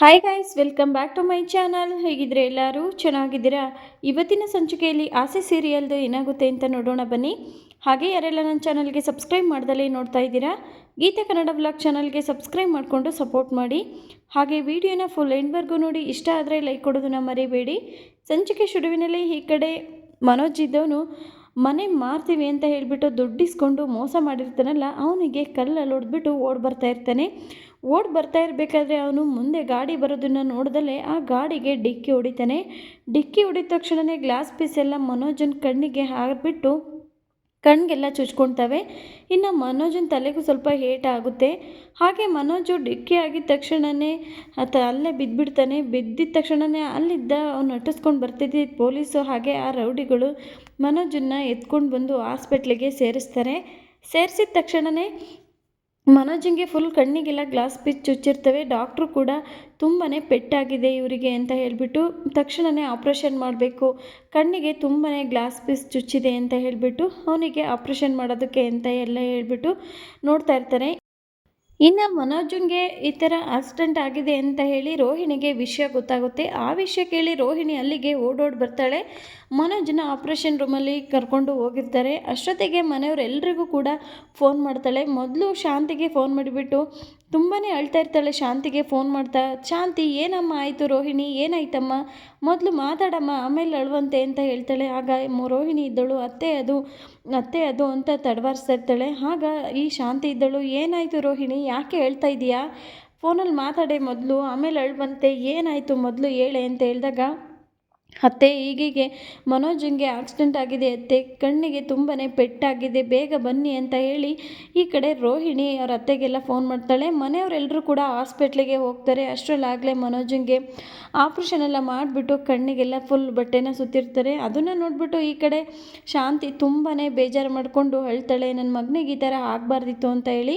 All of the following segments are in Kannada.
Hi guys welcome back to my channel ಹೇಗಿದ್ರೆ ಎಲ್ಲರೂ? ಚೆನ್ನಾಗಿದ್ದೀರಾ? ಇವತ್ತಿನ ಸಂಚಿಕೆಯಲ್ಲಿ ಆಸೆ ಸೀರಿಯಲ್ದು ಏನಾಗುತ್ತೆ ಅಂತ ನೋಡೋಣ ಬನ್ನಿ. ಹಾಗೆ ಯಾರೆಲ್ಲ ನನ್ನ ಚಾನಲ್ಗೆ ಸಬ್ಸ್ಕ್ರೈಬ್ ಮಾಡ್ದಲೇ ನೋಡ್ತಾ ಇದ್ದೀರಾ, ಗೀತೆ ಕನ್ನಡ ಬ್ಲಾಗ್ ಚಾನಲ್ಗೆ ಸಬ್ಸ್ಕ್ರೈಬ್ ಮಾಡಿಕೊಂಡು ಸಪೋರ್ಟ್ ಮಾಡಿ. ಹಾಗೆ ವಿಡಿಯೋನ ಫುಲ್ ಎಂಡ್ವರೆಗೂ ನೋಡಿ, ಇಷ್ಟ ಆದರೆ ಲೈಕ್ ಕೊಡೋದನ್ನ ಮರಿಬೇಡಿ. ಸಂಚಿಕೆ ಶುರುವಿನಲ್ಲಿ ಈ ಕಡೆ ಮನೋಜ್ ಇದ್ದವನು, ಮನೆ ಮಾರ್ತೀವಿ ಅಂತ ಹೇಳಿಬಿಟ್ಟು ದುಡ್ಡಿಸ್ಕೊಂಡು ಮೋಸ ಮಾಡಿರ್ತಾನಲ್ಲ, ಅವನಿಗೆ ಕಲ್ಲಲ್ಲಿ ಹೊಡೆದ್ಬಿಟ್ಟು ಓಡ್ ಬರ್ತಾ ಇರ್ತಾನೆ. ಓಡ್ ಬರ್ತಾ ಇರಬೇಕಾದ್ರೆ ಅವನು ಮುಂದೆ ಗಾಡಿ ಬರೋದನ್ನು ನೋಡ್ದಲೇ ಆ ಗಾಡಿಗೆ ಡಿಕ್ಕಿ ಹೊಡಿತಾನೆ. ಡಿಕ್ಕಿ ಹೊಡಿದ ತಕ್ಷಣವೇ ಗ್ಲಾಸ್ ಪೀಸ್ ಎಲ್ಲ ಮನೋಜನ್ ಕಣ್ಣಿಗೆ ಹಾರಿಬಿಟ್ಟು ಕಣ್ಗೆಲ್ಲ ಚುಚ್ಕೊಳ್ತವೆ. ಇನ್ನು ಮನೋಜನ ತಲೆಗೂ ಸ್ವಲ್ಪ ಹೇಟ್ ಆಗುತ್ತೆ. ಹಾಗೆ ಮನೋಜು ಡಿಕ್ಕಿ ಆಗಿದ ತಕ್ಷಣವೇ ಆತ ಅಲ್ಲೇ ಬಿದ್ದುಬಿಡ್ತಾನೆ. ಬಿದ್ದಿದ ತಕ್ಷಣವೇ ಅಲ್ಲಿದ್ದ ಅವ್ನು ನಟಿಸ್ಕೊಂಡು ಬರ್ತಿದ್ದ ಪೊಲೀಸು ಹಾಗೆ ಆ ರೌಡಿಗಳು ಮನೋಜನ್ನ ಎತ್ಕೊಂಡು ಬಂದು ಹಾಸ್ಪಿಟ್ಲಿಗೆ ಸೇರಿಸ್ತಾರೆ. ಸೇರಿಸಿದ ತಕ್ಷಣವೇ ಮನೋಜಿಂಗೆ ಫುಲ್ ಕಣ್ಣಿಗೆಲ್ಲ ಗ್ಲಾಸ್ ಪೀಸ್ ಚುಚ್ಚಿರ್ತವೆ. ಡಾಕ್ಟ್ರು ಕೂಡ ತುಂಬಾ ಪೆಟ್ಟಾಗಿದೆ ಇವರಿಗೆ ಅಂತ ಹೇಳಿಬಿಟ್ಟು ತಕ್ಷಣವೇ ಆಪ್ರೇಷನ್ ಮಾಡಬೇಕು. ಕಣ್ಣಿಗೆ ತುಂಬಾ ಗ್ಲಾಸ್ ಪೀಸ್ ಚುಚ್ಚಿದೆ ಅಂತ ಹೇಳಿಬಿಟ್ಟು ಅವನಿಗೆ ಆಪ್ರೇಷನ್ ಮಾಡೋದಕ್ಕೆ ಅಂತ ಎಲ್ಲ ಹೇಳಿಬಿಟ್ಟು ನೋಡ್ತಾ ಇರ್ತಾರೆ. ಇನ್ನು ಮನೋಜನ್ಗೆ ಈ ಥರ ಆಕ್ಸಿಡೆಂಟ್ ಆಗಿದೆ ಅಂತ ಹೇಳಿ ರೋಹಿಣಿಗೆ ವಿಷಯ ಗೊತ್ತಾಗುತ್ತೆ. ಆ ವಿಷಯ ಕೇಳಿ ರೋಹಿಣಿ ಅಲ್ಲಿಗೆ ಓಡೋಡಿ ಬರ್ತಾಳೆ. ಮನೋಜನ ಆಪ್ರೇಷನ್ ರೂಮಲ್ಲಿ ಕರ್ಕೊಂಡು ಹೋಗಿರ್ತಾರೆ. ಅಷ್ಟೊತ್ತಿಗೆ ಮನೆಯವರೆಲ್ಲರಿಗೂ ಕೂಡ ಫೋನ್ ಮಾಡ್ತಾಳೆ. ಮೊದಲು ಶಾಂತಿಗೆ ಫೋನ್ ಮಾಡಿಬಿಟ್ಟು ತುಂಬಾ ಅಳ್ತಾ ಇರ್ತಾಳೆ ಶಾಂತಿಗೆ ಫೋನ್ ಮಾಡ್ತಾ, ಶಾಂತಿ, ಏನಮ್ಮ ಆಯಿತು ರೋಹಿಣಿ? ಏನಾಯ್ತಮ್ಮ? ಮೊದಲು ಮಾತಾಡಮ್ಮ, ಆಮೇಲೆ ಅಳುವಂತೆ ಅಂತ ಹೇಳ್ತಾಳೆ. ಆಗ ರೋಹಿಣಿ ಇದ್ದಳು, ಅತ್ತೆ ಅದು ಅತ್ತೆ ಅದು ಅಂತ ತಡವಾರಿಸ್ತಾ ಇರ್ತಾಳೆ. ಆಗ ಈ ಶಾಂತಿ ಇದ್ದಳು, ಏನಾಯಿತು ರೋಹಿಣಿ? ಯಾಕೆ ಹೇಳ್ತಾ ಇದೀಯಾ? ಫೋನಲ್ಲಿ ಮಾತಾಡೆ ಮೊದಲು, ಆಮೇಲೆ ಅಳುವಂತೆ, ಏನಾಯಿತು ಮೊದಲು ಹೇಳೆ ಅಂತ ಹೇಳಿದಾಗ ಅತ್ತೆ ಹೀಗೀಗೆ ಮನೋಜಂಗೆ ಆಕ್ಸಿಡೆಂಟ್ ಆಗಿದೆ ಅತ್ತೆ, ಕಣ್ಣಿಗೆ ತುಂಬಾ ಪೆಟ್ಟಾಗಿದೆ, ಬೇಗ ಬನ್ನಿ ಅಂತ ಹೇಳಿ ಈ ಕಡೆ ರೋಹಿಣಿ ಅವ್ರ ಅತ್ತೆಗೆಲ್ಲ ಫೋನ್ ಮಾಡ್ತಾಳೆ. ಮನೆಯವರೆಲ್ಲರೂ ಕೂಡ ಹಾಸ್ಪಿಟ್ಲಿಗೆ ಹೋಗ್ತಾರೆ. ಅಷ್ಟರಲ್ಲಾಗಲೇ ಮನೋಜಂಗೆ ಆಪ್ರೇಷನ್ ಎಲ್ಲ ಮಾಡಿಬಿಟ್ಟು ಕಣ್ಣಿಗೆಲ್ಲ ಫುಲ್ ಬಟ್ಟೆನ ಸುತ್ತಿರ್ತಾರೆ. ಅದನ್ನು ನೋಡಿಬಿಟ್ಟು ಈ ಕಡೆ ಶಾಂತಿ ತುಂಬಾ ಬೇಜಾರು ಮಾಡಿಕೊಂಡು ಅಳ್ತಾಳೆ ನನ್ನ ಮಗನಿಗೆ ಈ ಥರ ಆಗಬಾರ್ದಿತ್ತು ಅಂತ ಹೇಳಿ.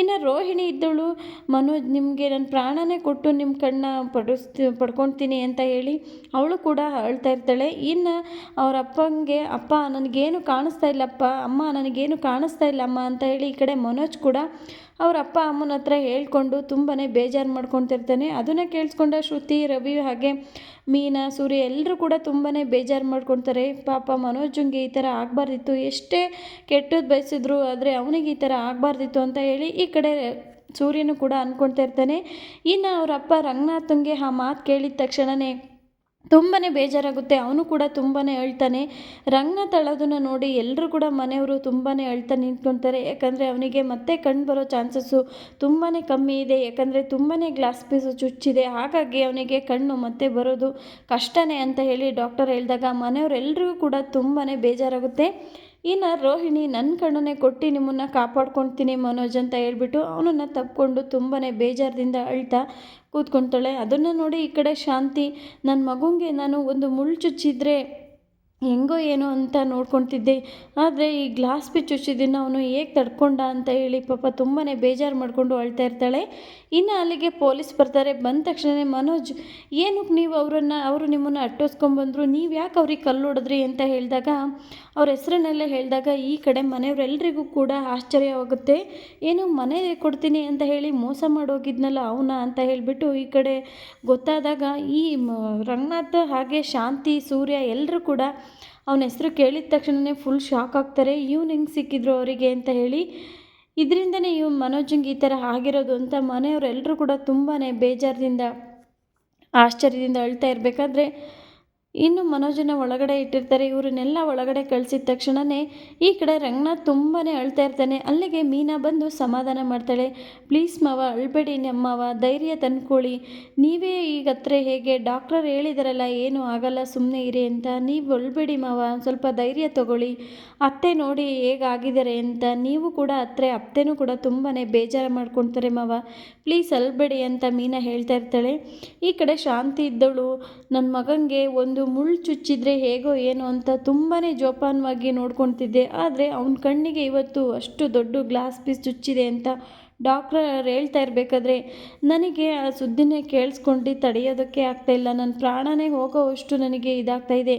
ಇನ್ನು ರೋಹಿಣಿ ಇದ್ದಳು, ಮನೋಜ್, ನಿಮಗೆ ನನ್ನ ಪ್ರಾಣನೇ ಕೊಟ್ಟು ನಿಮ್ಮ ಕಣ್ಣ ಪಡಿಸ್ತಿ, ಪಡ್ಕೊತೀನಿ ಅಂತ ಹೇಳಿ ಅವಳು ಕೂಡ ಅಳ್ತಾ ಇರ್ತಾಳೆ. ಇನ್ನು ಅವ್ರ ಅಪ್ಪಂಗೆ, ಅಪ್ಪ, ನನಗೇನು ಕಾಣಿಸ್ತಾ ಇಲ್ಲಪ್ಪ, ಅಮ್ಮ, ನನಗೇನು ಕಾಣಿಸ್ತಾ ಇಲ್ಲ ಅಮ್ಮ ಅಂತ ಹೇಳಿ ಈ ಕಡೆ ಮನೋಜ್ ಕೂಡ ಅವ್ರ ಅಪ್ಪ, ಅಮ್ಮನ ಹತ್ರ ಹೇಳ್ಕೊಂಡು ತುಂಬಾ ಬೇಜಾರು ಮಾಡ್ಕೊತಿರ್ತಾನೆ ಅದನ್ನು ಕೇಳಿಸ್ಕೊಂಡ ಶ್ರುತಿ, ರವಿ ಹಾಗೆ ಮೀನಾ, ಸೂರ್ಯ ಎಲ್ಲರೂ ಕೂಡ ತುಂಬಾ ಬೇಜಾರು ಮಾಡ್ಕೊತಾರೆ. ಪಾಪ ಮನೋಜಂಗೆ ಈ ಥರ ಆಗಬಾರ್ದಿತ್ತು. ಎಷ್ಟೇ ಕೆಟ್ಟದ್ದು ಬಯಸಿದ್ರು ಆದರೆ ಅವನಿಗೆ ಈ ಥರ ಆಗಬಾರ್ದಿತ್ತು ಅಂತ ಹೇಳಿ ಈ ಕಡೆ ಸೂರ್ಯನು ಕೂಡ ಅಂದ್ಕೊಳ್ತಾ ಇರ್ತಾನೆ. ಇನ್ನು ಅವರಪ್ಪ ರಂಗನಾಥಂಗೆ ಆ ಮಾತು ಕೇಳಿದ ತಕ್ಷಣವೇ ತುಂಬಾ ಬೇಜಾರಾಗುತ್ತೆ. ಅವನು ಕೂಡ ತುಂಬಾ ಅಳ್ತಾನೆ ರಂಗನ ತಳ್ಳೋದನ್ನ ನೋಡಿ ಎಲ್ಲರೂ ಕೂಡ ಮನೆಯವರು ತುಂಬಾ ಅಳ್ತಾ ನಿಂತ್ಕೊತಾರೆ. ಯಾಕಂದರೆ ಅವನಿಗೆ ಮತ್ತೆ ಕಣ್ಣು ಬರೋ ಚಾನ್ಸಸ್ಸು ತುಂಬಾ ಕಮ್ಮಿ ಇದೆ. ಯಾಕಂದರೆ ತುಂಬಾ ಗ್ಲಾಸ್ ಪೀಸು ಚುಚ್ಚಿದೆ. ಹಾಗಾಗಿ ಅವನಿಗೆ ಕಣ್ಣು ಮತ್ತೆ ಬರೋದು ಕಷ್ಟನೇ ಅಂತ ಹೇಳಿ ಡಾಕ್ಟರ್ ಹೇಳಿದಾಗ ಮನೆಯವರೆಲ್ಲರಿಗೂ ಕೂಡ ತುಂಬಾ ಬೇಜಾರಾಗುತ್ತೆ. ಇನ್ನು ರೋಹಿಣಿ ನನ್ನ ಕಣ್ಣನ್ನೇ ಕೊಟ್ಟು ನಿಮ್ಮನ್ನು ಕಾಪಾಡ್ಕೊಳ್ತೀನಿ ಮನೋಜ್ ಅಂತ ಹೇಳ್ಬಿಟ್ಟು ಅವನನ್ನು ತಪ್ಪಿಕೊಂಡು ತುಂಬಾ ಬೇಜಾರದಿಂದ ಅಳ್ತಾ ಕೂತ್ಕೊತಾಳೆ. ಅದನ್ನು ನೋಡಿ ಈ ಕಡೆ ಶಾಂತಿ ನನ್ನ ಮಗುಂಗೆ ನಾನು ಒಂದು ಮುಳ್ಳು ಚುಚ್ಚಿದ್ರೆ ಹೆಂಗೋ ಏನೋ ಅಂತ ನೋಡ್ಕೊತಿದ್ದೆ ಆದರೆ ಈ ಗ್ಲಾಸ್ ಬಿಚ್ಚು ಚುಚ್ಚಿದ್ದನ್ನು ಅವನು ಹೇಗೆ ತಡ್ಕೊಂಡ ಅಂತ ಹೇಳಿ ಪಾಪ ತುಂಬಾ ಬೇಜಾರು ಮಾಡಿಕೊಂಡು ಅಳ್ತಾ ಇರ್ತಾಳೆ. ಇನ್ನು ಅಲ್ಲಿಗೆ ಪೊಲೀಸ್ ಬರ್ತಾರೆ. ಬಂದ ತಕ್ಷಣ ಮನೋಜ್, ಏನಕ್ಕೆ ನೀವು ಅವರನ್ನು, ಅವರು ನಿಮ್ಮನ್ನು ಅಟ್ಟೋಸ್ಕೊಂಬಂದರು ನೀವು ಯಾಕೆ ಅವ್ರಿಗೆ ಕಲ್ಲು ಹೊಡೆದ್ರಿ ಅಂತ ಹೇಳಿದಾಗ, ಅವ್ರ ಹೆಸರನ್ನೆಲ್ಲ ಹೇಳಿದಾಗ, ಈ ಕಡೆ ಮನೆಯವರೆಲ್ಲರಿಗೂ ಕೂಡ ಆಶ್ಚರ್ಯವಾಗುತ್ತೆ ಏನು ಮನೆ ಕೊಡ್ತೀನಿ ಅಂತ ಹೇಳಿ ಮೋಸ ಮಾಡೋಗಿದ್ನಲ್ಲ ಅವನ? ಅಂತ ಹೇಳಿಬಿಟ್ಟು ಈ ಕಡೆ ಗೊತ್ತಾದಾಗ ಈ ರಂಗನಾಥ್ ಹಾಗೆ ಶಾಂತಿ, ಸೂರ್ಯ ಎಲ್ಲರೂ ಕೂಡ ಅವನ ಹೆಸರು ಕೇಳಿದ ತಕ್ಷಣವೇ ಫುಲ್ ಶಾಕ್ ಆಗ್ತಾರೆ. ಇವ್ನು ಹೆಂಗೆ ಸಿಕ್ಕಿದ್ರು ಅವರಿಗೆ? ಅಂತ ಹೇಳಿ, ಇದರಿಂದನೇ ಇವ್ ಮನೋಜಂಗೆ ಈ ಥರ ಆಗಿರೋದು ಅಂತ ಮನೆಯವರೆಲ್ಲರೂ ಕೂಡ ತುಂಬಾ ಬೇಜಾರದಿಂದ, ಆಶ್ಚರ್ಯದಿಂದ ಅಳ್ತಾ ಇರಬೇಕಾದ್ರೆ ಇನ್ನು ಮನೋಜನ ಒಳಗಡೆ ಇಟ್ಟಿರ್ತಾರೆ, ಇವರನ್ನೆಲ್ಲ ಒಳಗಡೆ ಕಳಿಸಿದ ತಕ್ಷಣವೇ ಈ ಕಡೆ ರಂಗನಾಥ್ ತುಂಬಾ ಅಳ್ತಾ ಇರ್ತಾನೆ. ಅಲ್ಲಿಗೆ ಮೀನಾ ಬಂದು ಸಮಾಧಾನ ಮಾಡ್ತಾಳೆ. ಪ್ಲೀಸ್ ಮಾವ, ಅಳ್ಬೇಡಿ ನಮ್ಮವ ಧೈರ್ಯ ತಂದ್ಕೊಳ್ಳಿ. ನೀವೇ ಈಗ ಹತ್ರ ಹೇಗೆ ಡಾಕ್ಟರ್ ಹೇಳಿದಾರಲ್ಲ, ಏನೂ ಆಗಲ್ಲ ಸುಮ್ಮನೆ ಇರಿ ಅಂತ. ನೀವು ಅಳ್ಬೇಡಿ ಮಾವ, ಸ್ವಲ್ಪ ಧೈರ್ಯ ತಗೊಳ್ಳಿ. ಅತ್ತೆ ನೋಡಿ ಹೇಗಾಗಿದ್ದಾರೆ ಅಂತ. ನೀವು ಕೂಡ ಹತ್ರ ಅತ್ತೆನೂ ಕೂಡ ತುಂಬಾ ಬೇಜಾರು ಮಾಡ್ಕೊಳ್ತಾರೆ ಮಾವ. ಪ್ಲೀಸ್ ಅಲ್ಬೇಡಿ ಅಂತ ಮೀನಾ ಹೇಳ್ತಾ ಇರ್ತಾಳೆ. ಈ ಕಡೆ ಶಾಂತಿ ಇದ್ದವಳು ನನ್ನ ಮಗನಿಗೆ ಒಂದು ಮುಳ್ಳು ಚುಚ್ಚಿದ್ರೆ ಹೇಗೋ ಏನೋ ಅಂತ ತುಂಬಾ ಜೋಪಾನವಾಗಿ ನೋಡ್ಕೊತಿದ್ದೆ. ಆದರೆ ಅವನ ಕಣ್ಣಿಗೆ ಇವತ್ತು ಅಷ್ಟು ದೊಡ್ಡ ಗ್ಲಾಸ್ ಪೀಸ್ ಚುಚ್ಚಿದೆ ಅಂತ ಡಾಕ್ಟ್ರ ಹೇಳ್ತಾ ಇರಬೇಕಾದ್ರೆ, ನನಗೆ ಆ ಸುದ್ದಿನೇ ಕೇಳಿಸ್ಕೊಂಡು ತಡೆಯೋದಕ್ಕೆ ಆಗ್ತಾಯಿಲ್ಲ ನನ್ನ ಪ್ರಾಣನೇ ಹೋಗೋವಷ್ಟು ನನಗೆ ಇದಾಗ್ತಾ ಇದೆ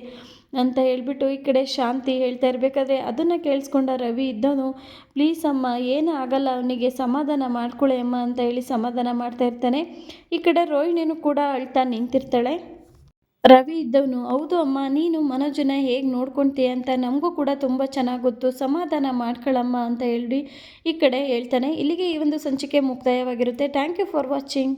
ಅಂತ ಹೇಳ್ಬಿಟ್ಟು ಈ ಕಡೆ ಶಾಂತಿ ಹೇಳ್ತಾ ಇರಬೇಕಾದ್ರೆ, ಅದನ್ನು ಕೇಳಿಸ್ಕೊಂಡ ರವಿ ಇದ್ದವನು ಪ್ಲೀಸ್ ಅಮ್ಮ, ಏನೂ ಆಗಲ್ಲ. ಅವನಿಗೆ ಸಮಾಧಾನ ಮಾಡ್ಕೊಳ್ಳಿ ಅಮ್ಮ ಅಂತ ಹೇಳಿ ಸಮಾಧಾನ ಮಾಡ್ತಾ ಇರ್ತಾನೆ. ಈ ಕಡೆ ರೋಹಿಣಿನೂ ಕೂಡ ಅಳ್ತಾ ನಿಂತಿರ್ತಾಳೆ. ರವಿ ಇದ್ದವನು, ಹೌದು ಅಮ್ಮ, ನೀನು ಮನೋಜನ ಹೇಗೆ ನೋಡ್ಕೊಳ್ತೀಯ ಅಂತ ನಮಗೂ ಕೂಡ ತುಂಬ ಚೆನ್ನಾಗಿ ಗೊತ್ತು. ಸಮಾಧಾನ ಮಾಡ್ಕೊಳ್ಳಮ್ಮ ಅಂತ ಹೇಳಿ ಈ ಕಡೆ ಹೇಳ್ತಾನೆ. ಇಲ್ಲಿಗೆ ಈ ಒಂದು ಸಂಚಿಕೆ ಮುಕ್ತಾಯವಾಗಿರುತ್ತೆ. Thank you for watching